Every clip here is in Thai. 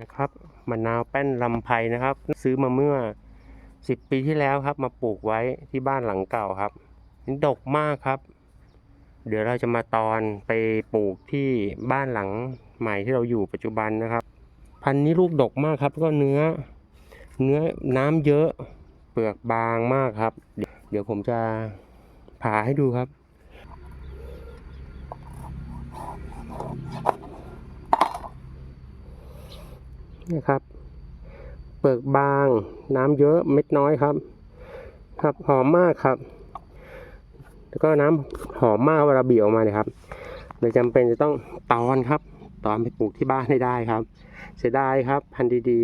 นะครับมะนาวแป้นลำไพนะครับ ซื้อมาเมื่อ 10 ปีที่แล้วครับ มาปลูกไว้ที่บ้านหลังเก่าครับนี่ดกมากครับ เดี๋ยวเราจะมาตอนไปปลูกที่บ้านหลังใหม่ที่เราอยู่ปัจจุบันนะครับ พันธุ์นี้ลูกดกมากครับก็เนื้อ เนื้อน้ำเยอะเปลือกบางมากครับ เดี๋ยวผมจะผ่าให้ดูครับ นะครับ เปลือกบาง น้ำเยอะเม็ดน้อยครับ ครับหอมมากครับ แล้วก็น้ำหอมมากเวลาบีออกมาเนี่ยครับเลยจำเป็นจะต้องตอนครับ ตอนไปปลูกที่บ้านให้ได้ครับ เสียดายครับ พันธุ์ดี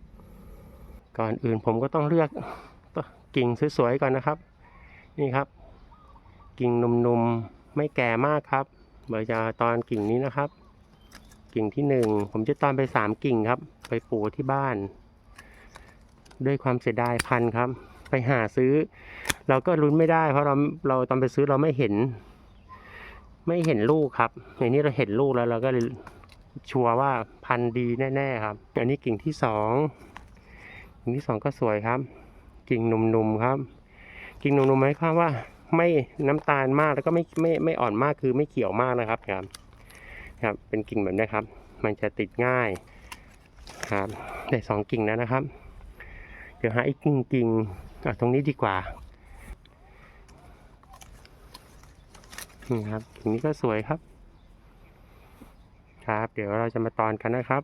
ๆ ก่อนอื่นผมก็ต้องเลือกกิ่งสวยๆก่อนนะครับ นี่ครับ กิ่งนุ่มๆไม่แก่มากครับเดี๋ยวจะตอนกิ่งนี้นะครับ กิ่งที่หนึ่งผมจะตอนไปสามกิ่งครับ ไปปลูกที่บ้าน ด้วยความเสียดายพันธุ์ครับ ไปหาซื้อ เราก็ลุ้นไม่ได้ เพราะเราเราตอนไปซื้อเราไม่เห็น ไม่เห็นลูกครับในนี้เราเห็นลูกแล้วเราก็เลยชัวร์ว่าพันธุ์ดีแน่ๆครับ อันนี้กิ่งที่สองกิ่งที่สองก็สวยครับ กิ่งหนุ่มๆครับ กิ่งหนุ่มๆหมายความว่า ไม่น้ำตาลมากแล้วก็ไม่ไม่ไม่อ่อนมากคือไม่เขียวมากนะครับครับ ครับเป็นกิ่งแบบนี้ครับ มันจะติดง่ายครับได้สองกิ่งแล้วนะครับ เดี๋ยวหาอีกกิ่งกิ่งตรงนี้ดีกว่านี่ครับกิ่งนี้ก็สวยครับ ครับ เดี๋ยวเราจะมาตอนกันนะครับ